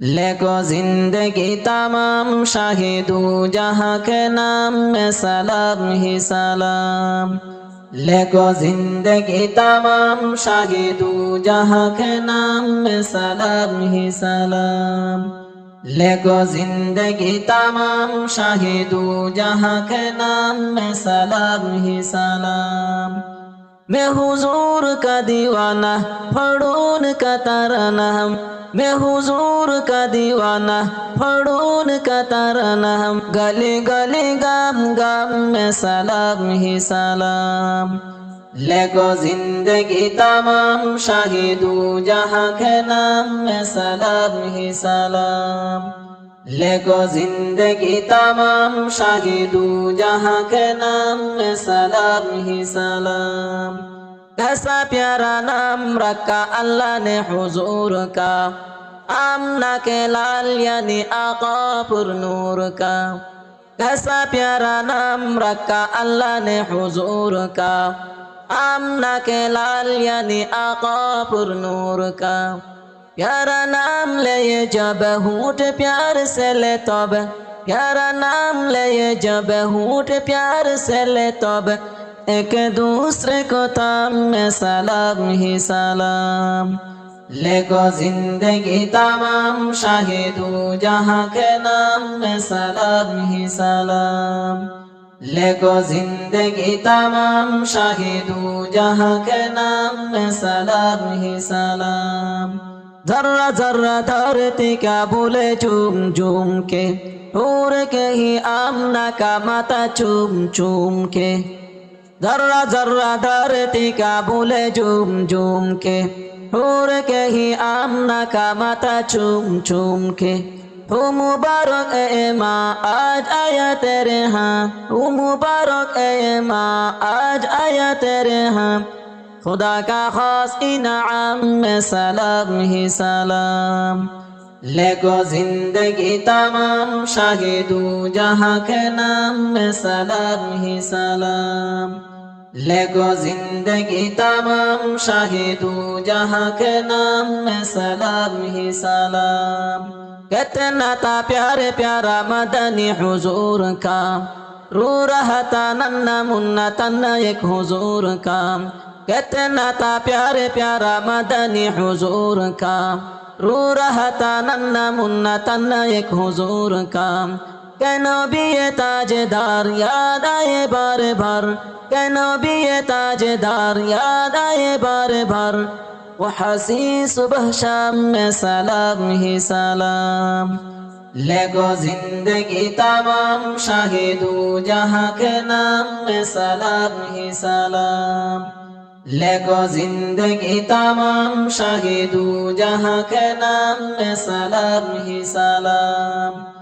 लेको जिंदगी तमाम शाहिदू जहाँ के नाम में सलाम ही सलाम लेको जिंदगी तमाम शाहिदू जहाँ के नाम में सलाम ही सलाम लेको जिंदगी तमाम शाहिदू जहाँ के नाम में सलाम ही सलाम मैं हुजूर का दीवाना फड़ून का तराना हम मैं हुजूर का दीवाना फड़ून का तराना हम गली गली गाम गाम में सलाम ही सलाम लेको जिंदगी तमाम शाहिदू जहाँ के नाम में सलाम ही सलाम लेको जिंदगी तमाम शाहिदू जहाँ के नाम में सलाम ही सलाम कैसा प्यारा नाम रखा अल्लाह ने हुजूर का आमना के लाल यानी आका पुर नूर का कैसा प्यारा नाम रखा अल्लाह ने हुजूर का आमना के लाल यानी आका पुर नूर का प्यारा नाम ले ये जब हूट प्यार से ले तब प्यारा नाम ले ये जब हूट प्यार से ले तब एक दूसरे को ताम में सलाम ही सलाम लेको जिंदगी तमाम शाहिदू जहाँ के नाम में सलाम ही सलाम लेको जिंदगी तमाम शाहिदू जहाँ के नाम में सलाम ही सलाम जर्रा जर्रा धरती का बोले चूम चूम के उड़ के ही आमना का माता चूम चूम के ذرہ ذرہ ধরতি কাবুলে بولے جم جم کے হুর কে আমনা কামাতা চুম চুম কে। হু মুবারক এ মা, আজ আয়া তেরে হাম। হু মুবারক এ মা, আজ আয়া তেরে হাম। খুদা কা খাস ইনাম মে সালাম হি সালাম। লেগো জিন্দগি তামাম শাহিদু, জাহাকে নাম মে সালাম হি সালাম। لے گو زندگی تمام شاہدو، جہاں کے نام میں سلام ہی سلام۔ کتنا تا پیارے پیارا مدنی حضور کا۔ رو رہا تھا نن منا تن ایک حضور کا۔ کتنا تا پیار، پیارا مدنی حضور کا۔ رو رہا تھا ننا منا تنہ ایک حضور کا۔ কেন বিয়ে তাজদার ইয়াদ আয়ে বারবার কেন বিয়ে তাজদার ইয়াদ আয়ে বারবার وحسي صبح شام میں سلام ہی سلام لگو زندگی تمام شاہدو جہاں کے نام میں سلام ہی سلام لگو زندگی تمام شاہدو جہاں کے نام میں سلام ہی سلام